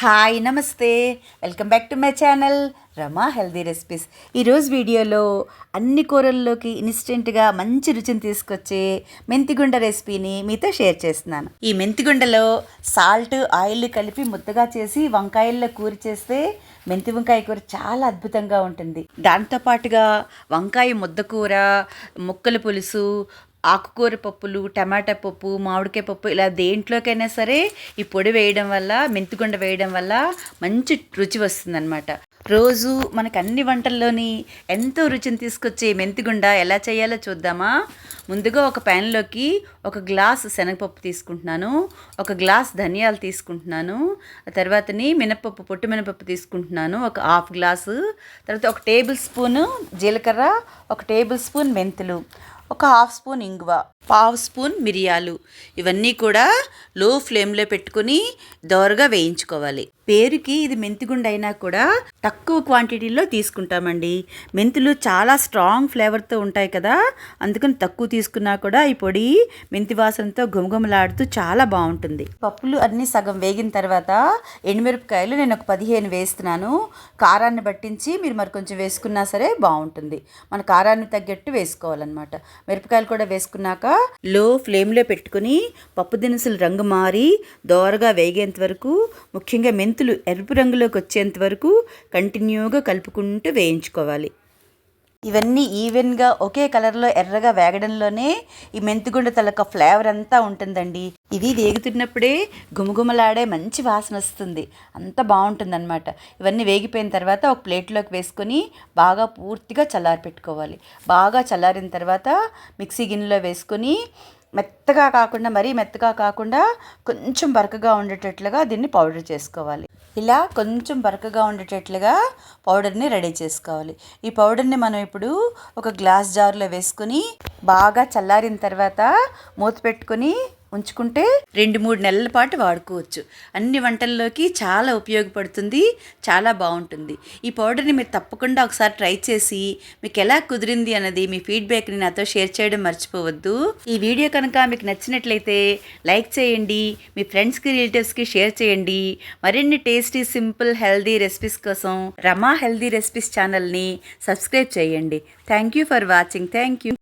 Hi నమస్తే. Welcome back to my channel Rama healthy recipes. ఈరోజు వీడియోలో అన్ని కూరల్లోకి ఇన్స్టెంట్గా మంచి రుచిని తీసుకొచ్చే మెంతిగుండ రెసిపీని మీతో షేర్ చేస్తున్నాను. ఈ మెంతిగుండలో సాల్ట్ ఆయిల్ కలిపి ముద్దగా చేసి వంకాయల్లో కూర చేస్తే మెంతి వంకాయ కూర చాలా అద్భుతంగా ఉంటుంది. దాంతో పాటుగా వంకాయ ముద్ద కూర ముక్కల పులుసు ఆకుకూర పప్పులు టమాటా పప్పు మామిడికాయ పప్పు ఇలా దేంట్లోకైనా సరే ఈ పొడి వేయడం వల్ల మెంతిగుండ వేయడం వల్ల మంచి రుచి వస్తుందన్నమాట. రోజు మనకు అన్ని వంటల్లోని ఎంతో రుచిని తీసుకొచ్చే మెంతిగుండ ఎలా చేయాలో చూద్దామా? ముందుగా ఒక ప్యాన్లోకి ఒక గ్లాస్ శనగపప్పు తీసుకుంటున్నాను. ఒక గ్లాస్ ధనియాలు తీసుకుంటున్నాను. ఆ తర్వాతని మినపప్పు పొట్టు మినపప్పు తీసుకుంటున్నాను. ఒక హాఫ్ గ్లాసు. తర్వాత ఒక టేబుల్ స్పూను జీలకర్ర ఒక టేబుల్ స్పూన్ మెంతులు. ఒక హాఫ్ స్పూన్ ఇంగువ పావు స్పూన్ మిరియాలు. ఇవన్నీ కూడా లో ఫ్లేమ్లో పెట్టుకుని దోరగా వేయించుకోవాలి. పేరుకి ఇది మెంతిగుండ అయినా కూడా తక్కువ క్వాంటిటీలో తీసుకుంటామండి. మెంతులు చాలా స్ట్రాంగ్ ఫ్లేవర్తో ఉంటాయి కదా అందుకని తక్కువ తీసుకున్నా కూడా ఈ పొడి మెంతి వాసనతో గుమగుమలాడుతూ చాలా బాగుంటుంది. పప్పులు అన్నీ సగం వేగిన తర్వాత ఎండుమిరపకాయలు నేను ఒక పదిహేను వేస్తున్నాను. కారాన్ని పట్టించి మీరు మరి కొంచెం వేసుకున్నా సరే బాగుంటుంది. మన కారాన్ని తగ్గట్టు వేసుకోవాలన్నమాట. మిరపకాయలు కూడా వేసుకున్నాక లో ఫ్లేమ్లో పెట్టుకుని పప్పు దినుసులు రంగు మారి దోరగా వేగేంత వరకు ముఖ్యంగా మెంతులు ఎరుపు రంగులోకి వచ్చేంత వరకు కంటిన్యూగా కలుపుకుంటూ వేయించుకోవాలి. ఇవన్నీ ఈవెన్గా ఒకే కలర్లో ఎర్రగా వేగడంలోనే ఈ మెంతిగుండ తలక ఫ్లేవర్ అంతా ఉంటుందండి. ఇది వేగుతున్నప్పుడే గుమగుమలాడే మంచి వాసన వస్తుంది. అంత బాగుంటుందన్నమాట. ఇవన్నీ వేగిపోయిన తర్వాత ఒక ప్లేట్లోకి వేసుకొని బాగా పూర్తిగా చల్లారి పెట్టుకోవాలి. బాగా చల్లారిన తర్వాత మిక్సీ గిన్నెలో వేసుకొని మెత్తగా కాకుండా మరీ మెత్తగా కాకుండా కొంచెం బరకగా ఉండేటట్లుగా దీన్ని పౌడర్ చేసుకోవాలి. ఇలా కొంచెం బరకగా ఉండేటట్లుగా పౌడర్ని రెడీ చేసుకోవాలి. ఈ పౌడర్ని మనం ఇప్పుడు ఒక గ్లాస్ జార్లో వేసుకొని బాగా చల్లారిన తర్వాత మూత పెట్టుకొని ఉంచుకుంటే రెండు మూడు నెలల పాటు వాడుకోవచ్చు. అన్ని వంటల్లోకి చాలా ఉపయోగపడుతుంది చాలా బాగుంటుంది. ఈ పౌడర్ని మీరు తప్పకుండా ఒకసారి ట్రై చేసి మీకు ఎలా కుదిరింది అన్నది మీ ఫీడ్బ్యాక్ని నాతో షేర్ చేయడం మర్చిపోవద్దు. ఈ వీడియో కనుక మీకు నచ్చినట్లయితే లైక్ చేయండి మీ ఫ్రెండ్స్కి రిలేటివ్స్కి షేర్ చేయండి. మరిన్ని టేస్టీ సింపుల్ హెల్దీ రెసిపీస్ కోసం రమా హెల్దీ రెసిపీస్ ఛానల్ని సబ్స్క్రైబ్ చేయండి. Thank you for watching. Thank you.